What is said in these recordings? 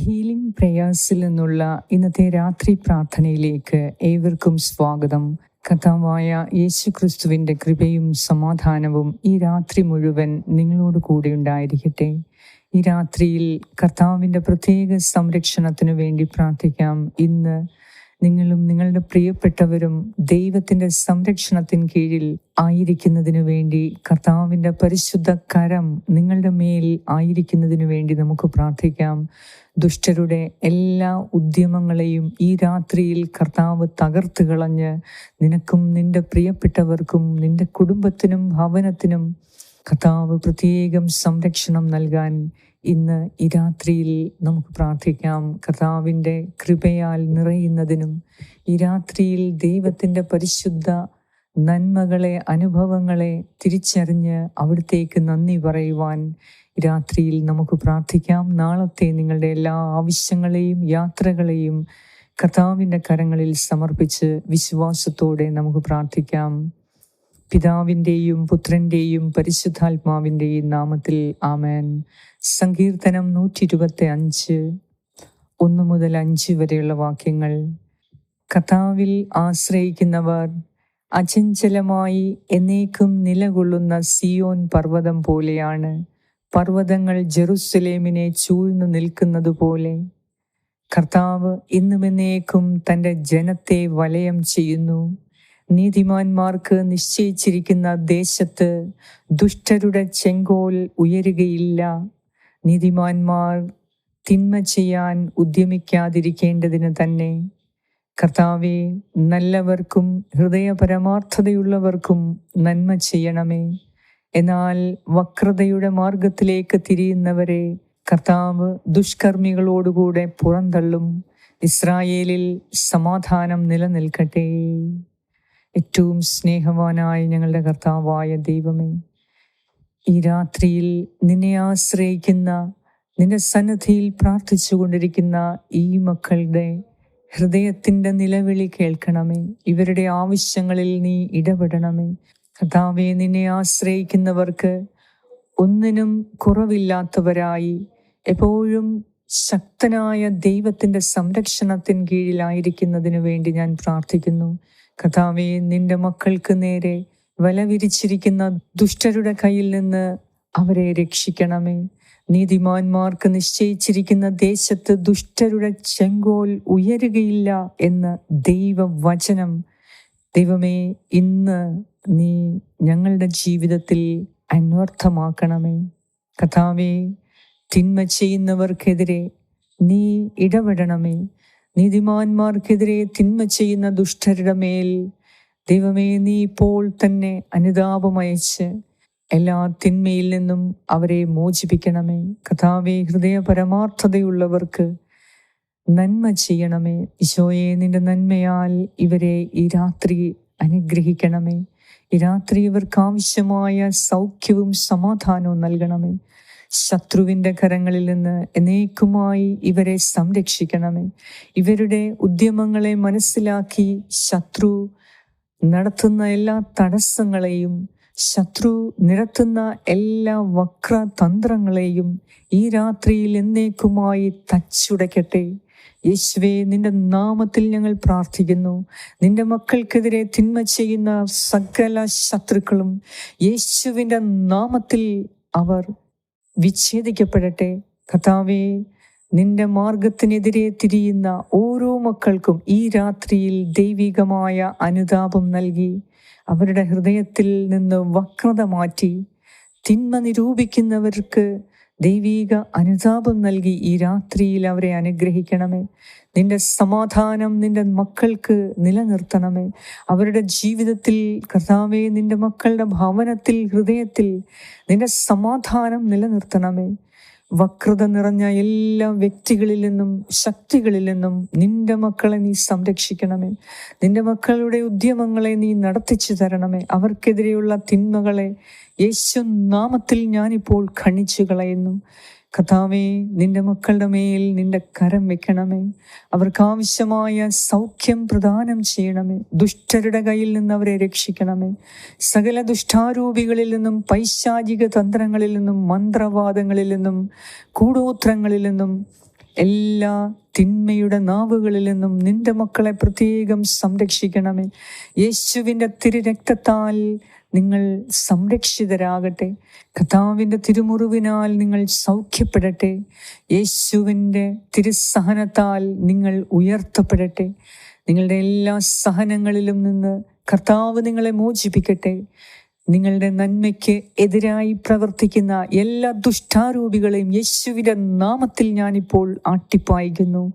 Healing പ്രേയേഴ്സിൽ നിന്നുള്ള ഇന്നത്തെ രാത്രി പ്രാർത്ഥനയിലേക്ക് ഏവർക്കും സ്വാഗതം. കഥാവായ യേശു ക്രിസ്തുവിന്റെ കൃപയും സമാധാനവും ഈ രാത്രി മുഴുവൻ നിങ്ങളോട് കൂടെ ഉണ്ടായിരിക്കട്ടെ. ഈ രാത്രിയിൽ കർത്താവിന്റെ പ്രത്യേക സംരക്ഷണത്തിനു വേണ്ടി പ്രാർത്ഥിക്കാം. ഇന്ന് നിങ്ങളും നിങ്ങളുടെ പ്രിയപ്പെട്ടവരും ദൈവത്തിന്റെ സംരക്ഷണത്തിൻ കീഴിൽ ആയിരിക്കുന്നതിനു വേണ്ടി കർത്താവിന്റെ പരിശുദ്ധ കരം നിങ്ങളുടെ മേൽ ആയിരിക്കുന്നതിനു വേണ്ടി നമുക്ക് പ്രാർത്ഥിക്കാം. ദുഷ്ടരുടെ എല്ലാ ഉദ്യമങ്ങളെയും ഈ രാത്രിയിൽ കർത്താവ് തകർത്ത് കളഞ്ഞ് നിനക്കും നിന്റെ പ്രിയപ്പെട്ടവർക്കും നിന്റെ കുടുംബത്തിനും ഭവനത്തിനും കർത്താവ് പ്രത്യേകം സംരക്ഷണം നൽകാൻ ഇന്ന് ഈ രാത്രിയിൽ നമുക്ക് പ്രാർത്ഥിക്കാം. കർത്താവിന്റെ കൃപയാൽ നിറയുന്നതിനും ഈ രാത്രിയിൽ ദൈവത്തിന്റെ പരിശുദ്ധ നന്മകളെ അനുഭവങ്ങളെ തിരിച്ചറിഞ്ഞ് അവിടത്തേക്ക് നന്ദി പറയുവാൻ രാത്രിയിൽ നമുക്ക് പ്രാർത്ഥിക്കാം. നാളത്തെ നിങ്ങളുടെ എല്ലാ ആവശ്യങ്ങളെയും യാത്രകളെയും കർത്താവിന്റെ കരങ്ങളിൽ സമർപ്പിച്ച് വിശ്വാസത്തോടെ നമുക്ക് പ്രാർത്ഥിക്കാം. പിതാവിന്റെയും പുത്രന്റെയും പരിശുദ്ധാത്മാവിന്റെയും നാമത്തിൽ ആമേൻ. സങ്കീർത്തനം നൂറ്റി ഇരുപത്തി അഞ്ച് ഒന്ന് മുതൽ അഞ്ച് വരെയുള്ള വാക്യങ്ങൾ. കഥാവിൽ ആശ്രയിക്കുന്നവർ അചഞ്ചലമായി എന്നേക്കും നിലകൊള്ളുന്ന സിയോൻ പർവതം പോലെയാണ്. പർവതങ്ങൾ ജെറുസലേമിനെ ചൂഴ്ന്നു നിൽക്കുന്നത് പോലെ. കർത്താവ് ഇന്നുമെന്നേക്കും തന്റെ ജനത്തെ വലയം ചെയ്യുന്നു. നീതിമാന്മാർക്ക് നിശ്ചയിച്ചിരിക്കുന്ന ദേശത്ത് ദുഷ്ടരുടെ ചെങ്കോൽ ഉയരുകയില്ല. നീതിമാന്മാർ തിന്മ ചെയ്യാൻ ഉദ്യമിക്കാതിരിക്കേണ്ടതിന് തന്നെ. കർത്താവെ നല്ലവർക്കും ഹൃദയപരമാർത്ഥതയുള്ളവർക്കും നന്മ ചെയ്യണമേ. എന്നാൽ വക്രതയുടെ മാർഗത്തിലേക്ക് തിരിയുന്നവരെ കർത്താവ് ദുഷ്കർമ്മികളോടുകൂടെ പുറന്തള്ളും. ഇസ്രായേലിൽ സമാധാനം നിലനിൽക്കട്ടെ. ഏറ്റവും സ്നേഹവാനായ ഞങ്ങളുടെ കർത്താവായ ദൈവമേ ഈ രാത്രിയിൽ നിന്നെ ആശ്രയിക്കുന്ന നിന്റെ സന്നദ്ധിയിൽ പ്രാർത്ഥിച്ചു കൊണ്ടിരിക്കുന്ന ഈ മക്കളുടെ ഹൃദയത്തിന്റെ നിലവിളി കേൾക്കണമേ. ഇവരുടെ ആവശ്യങ്ങളിൽ നീ ഇടപെടണമേ. കർത്താവെ നിന്നെ ആശ്രയിക്കുന്നവർക്ക് ഒന്നിനും കുറവില്ലാത്തവരായി എപ്പോഴും ശക്തനായ ദൈവത്തിന്റെ സംരക്ഷണത്തിൻ കീഴിലായിരിക്കുന്നതിന് വേണ്ടി ഞാൻ പ്രാർത്ഥിക്കുന്നു. കഥാവെ നിന്റെ മക്കൾക്ക് നേരെ വല വിരിച്ചിരിക്കുന്ന ദുഷ്ടരുടെ കയ്യിൽ നിന്ന് അവരെ രക്ഷിക്കണമേ. നീതിമാന്മാർക്ക് നിശ്ചയിച്ചിരിക്കുന്ന ദേശത്ത് ദുഷ്ടരുടെ ചെങ്കോൽ ഉയരുകയില്ല എന്ന് ദൈവവചനം. ദൈവമേ ഇന്ന് നീ ഞങ്ങളുടെ ജീവിതത്തിൽ അന്വർത്ഥമാക്കണമേ. കഥാവേ തിന്മ ചെയ്യുന്നവർക്കെതിരെ നീ ഇടപെടണമേ. നീതിമാന്മാർക്കെതിരെ തിന്മ ചെയ്യുന്ന ദുഷ്ടരുടെ മേൽ ദൈവമേ നീ ഇപ്പോൾ തന്നെ അനുതാപമയച്ച് എല്ലാ തിന്മയിൽ നിന്നും അവരെ മോചിപ്പിക്കണമേ. കഥാവേ ഹൃദയ പരമാർത്ഥതയുള്ളവർക്ക് നന്മ ചെയ്യണമേ. ഈശോയെ നിന്റെ നന്മയാൽ ഇവരെ ഈ രാത്രി അനുഗ്രഹിക്കണമേ. ഈ രാത്രി ഇവർക്ക് ആവശ്യമായ സൗഖ്യവും സമാധാനവും നൽകണമേ. ശത്രുവിന്റെ കരങ്ങളിൽ നിന്ന് എന്നേക്കുമായി ഇവരെ സംരക്ഷിക്കണമേ. ഇവരുടെ ഉദ്യമങ്ങളെ മനസ്സിലാക്കി ശത്രു നടത്തുന്ന എല്ലാ തടസ്സങ്ങളെയും ശത്രു നിരത്തുന്ന എല്ലാ വക്രതന്ത്രങ്ങളെയും ഈ രാത്രിയിൽ എന്നേക്കുമായി തച്ചുടയ്ക്കട്ടെ യേശുവേ നിന്റെ നാമത്തിൽ ഞങ്ങൾ പ്രാർത്ഥിക്കുന്നു. നിന്റെ മക്കൾക്കെതിരെ തിന്മ ചെയ്യുന്ന സകല ശത്രുക്കളും യേശുവിന്റെ നാമത്തിൽ അവർ വിച്ഛേദിക്കപ്പെടട്ടെ. കഥാവേ നിന്റെ മാർഗത്തിനെതിരെ തിരിയുന്ന ഓരോ മക്കൾക്കും ഈ രാത്രിയിൽ ദൈവികമായ അനുതാപം നൽകി. അവരുടെ ഹൃദയത്തിൽ നിന്ന് വക്രത മാറ്റി. തിന്മ നിരൂപിക്കുന്നവർക്ക് ദൈവീക അനുതാപം നൽകി ഈ രാത്രിയിൽ അവരെ അനുഗ്രഹിക്കണമേ. നിന്റെ സമാധാനം നിന്റെ മക്കൾക്ക് നിലനിർത്തണമേ. അവരുടെ ജീവിതത്തിൽ കർത്താവെ നിന്റെ മക്കളുടെ ഭവനത്തിൽ ഹൃദയത്തിൽ നിന്റെ സമാധാനം നിലനിർത്തണമേ. വക്രത നിറഞ്ഞ എല്ലാ വ്യക്തികളിൽ നിന്നും ശക്തികളിൽ നിന്നും നിന്റെ മക്കളെ നീ സംരക്ഷിക്കണമേ. നിന്റെ മക്കളുടെ ഉദ്യമങ്ങളെ നീ നടത്തിച്ചു തരണമേ. അവർക്കെതിരെയുള്ള തിന്മകളെ യേശു നാമത്തിൽ ഞാനിപ്പോൾ ഖണിച്ചു കളയുന്നു കഥാവേ നിന്റെ മക്കളുടെ മേൽ നിന്റെ കരം വെക്കണമേ. അവർക്ക് ആവശ്യമായ സൗഖ്യം പ്രദാനം ചെയ്യണമേ. ദുഷ്ടരുടെ കയ്യിൽ നിന്ന് അവരെ രക്ഷിക്കണമേ. സകല ദുഷ്ടാരൂപികളിൽ നിന്നും പൈശാചിക തന്ത്രങ്ങളിൽ നിന്നും മന്ത്രവാദങ്ങളിൽ നിന്നും കൂടോത്രങ്ങളിൽ നിന്നും എല്ലാ തിന്മയുടെ നാവുകളിൽ നിന്നും നിന്റെ മക്കളെ പ്രത്യേകം സംരക്ഷിക്കണമേ. യേശുവിന്റെ തിരുരക്തത്താൽ നിങ്ങൾ സംരക്ഷിതരാകട്ടെ. കഥാവിന്റെ തിരുമുറിവിനാൽ നിങ്ങൾ സൗഖ്യപ്പെടട്ടെ. യേശുവിന്റെ തിരുസഹനത്താൽ നിങ്ങൾ ഉയർത്തപ്പെടട്ടെ. നിങ്ങളുടെ എല്ലാ സഹനങ്ങളിലും നിന്ന് കർത്താവ് നിങ്ങളെ മോചിപ്പിക്കട്ടെ. നിങ്ങളുടെ നന്മയ്ക്ക് എതിരായി പ്രവർത്തിക്കുന്ന എല്ലാ ദുഷ്ടാരൂപികളെയും യേശുവിന്റെ നാമത്തിൽ ഞാനിപ്പോൾ ആട്ടിപ്പായിക്കുന്നു.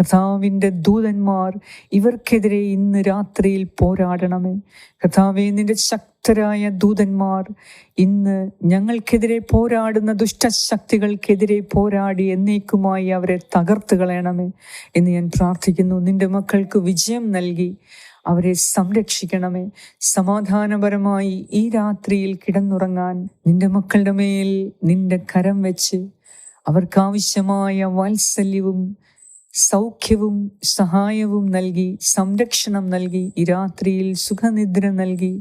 കഥാവിന്റെ ദൂതന്മാർ ഇവർക്കെതിരെ ഇന്ന് രാത്രിയിൽ പോരാടണമേ. കർത്താവേ നിന്റെ ശക്തരായ ദൂതന്മാർ ഇന്ന് ഞങ്ങൾക്കെതിരെ പോരാടുന്ന ദുഷ്ടശക്തികൾക്കെതിരെ പോരാടി എന്നേക്കുമായി അവരെ തകർത്ത് കളയണമേ എന്ന് ഞാൻ പ്രാർത്ഥിക്കുന്നു. നിന്റെ മക്കൾക്ക് വിജയം നൽകി അവരെ സംരക്ഷിക്കണമേ. സമാധാനപരമായി ഈ രാത്രിയിൽ കിടന്നുറങ്ങാൻ നിന്റെ മക്കളുടെ മേൽ നിന്റെ കരം വെച്ച് അവർക്കാവശ്യമായ വാത്സല്യവും സൗഖ്യവും സഹായവും നൽകി സംരക്ഷണം നൽകി ഈ രാത്രിയിൽ സുഖനിദ്ര നൽകി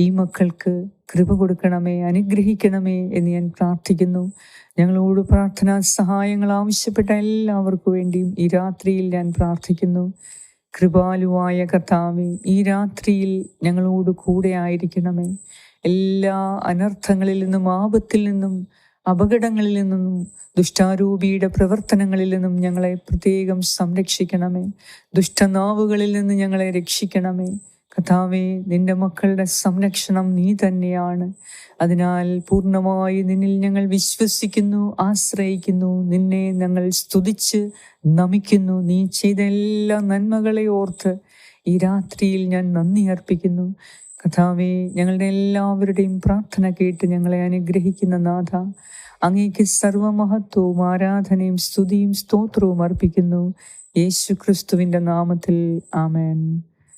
ഈ മക്കൾക്ക് കൃപ കൊടുക്കണമേ അനുഗ്രഹിക്കണമേ എന്ന് ഞാൻ പ്രാർത്ഥിക്കുന്നു. ഞങ്ങളോട് പ്രാർത്ഥനാ സഹായങ്ങൾ ആവശ്യപ്പെട്ട എല്ലാവർക്കു വേണ്ടിയും ഈ രാത്രിയിൽ ഞാൻ പ്രാർത്ഥിക്കുന്നു. കൃപാലുവായ കർത്താവെ ഈ രാത്രിയിൽ ഞങ്ങളോട് കൂടെ ആയിരിക്കണമേ. എല്ലാ അനർത്ഥങ്ങളിൽ നിന്നും ആപത്തിൽ നിന്നും അപകടങ്ങളിൽ നിന്നും ദുഷ്ടാരൂപിയുടെ പ്രവർത്തനങ്ങളിൽ നിന്നും ഞങ്ങളെ പ്രത്യേകം സംരക്ഷിക്കണമേ. ദുഷ്ടനാവുകളിൽ നിന്ന് ഞങ്ങളെ രക്ഷിക്കണമേ. കഥാവേ നിന്റെ മക്കളുടെ സംരക്ഷണം നീ തന്നെയാണ്. അതിനാൽ പൂർണമായി നിന്നിൽ ഞങ്ങൾ വിശ്വസിക്കുന്നു ആശ്രയിക്കുന്നു നിന്നെ ഞങ്ങൾ സ്തുതിച്ച് നമിക്കുന്നു. നീ ചെയ്ത എല്ലാ നന്മകളെ ഓർത്ത് ഈ രാത്രിയിൽ ഞാൻ നന്ദി അർപ്പിക്കുന്നു. കഥാവെ ഞങ്ങളുടെ എല്ലാവരുടെയും പ്രാർത്ഥന കേട്ട് ഞങ്ങളെ അനുഗ്രഹിക്കുന്ന നാഥ അങ്ങേക്ക് സർവമഹത്വവും ആരാധനയും സ്തുതിയും സ്തോത്രവും അർപ്പിക്കുന്നു. യേശു ക്രിസ്തുവിന്റെ നാമത്തിൽ ആമേൻ.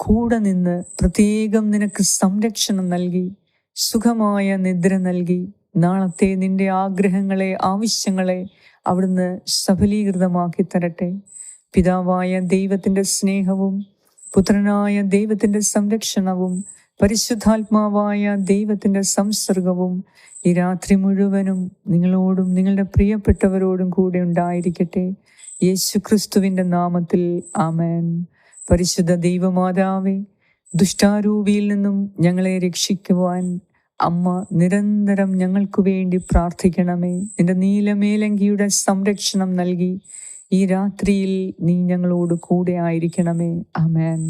കൂടെ നിന്ന് പ്രത്യേകം നിനക്ക് സംരക്ഷണം നൽകി സുഖമായ നിദ്ര നൽകി. നാളത്തെ നിന്റെ ആഗ്രഹങ്ങളെ ആവശ്യങ്ങളെ അവിടുന്ന് സഫലീകൃതമാക്കി തരട്ടെ. പിതാവായ ദൈവത്തിന്റെ സ്നേഹവും പുത്രനായ ദൈവത്തിന്റെ സംരക്ഷണവും പരിശുദ്ധാത്മാവായ ദൈവത്തിന്റെ സംസർഗവും ഈ രാത്രി മുഴുവനും നിങ്ങളോടും നിങ്ങളുടെ പ്രിയപ്പെട്ടവരോടും കൂടെ ഉണ്ടായിരിക്കട്ടെ. യേശു ക്രിസ്തുവിന്റെ നാമത്തിൽ ആമേൻ. പരിശുദ്ധ ദൈവമാതാവേ ദുഷ്ടാരൂപിയിൽ നിന്നും ഞങ്ങളെ രക്ഷിക്കുവാൻ അമ്മ നിരന്തരം ഞങ്ങൾക്കു വേണ്ടി പ്രാർത്ഥിക്കണമേ. നിന്റെ നീലമേലങ്കിയുടെ സംരക്ഷണം നൽകി ഈ രാത്രിയിൽ നീ ഞങ്ങളോട് കൂടെ ആയിരിക്കണമേ. അമേൻ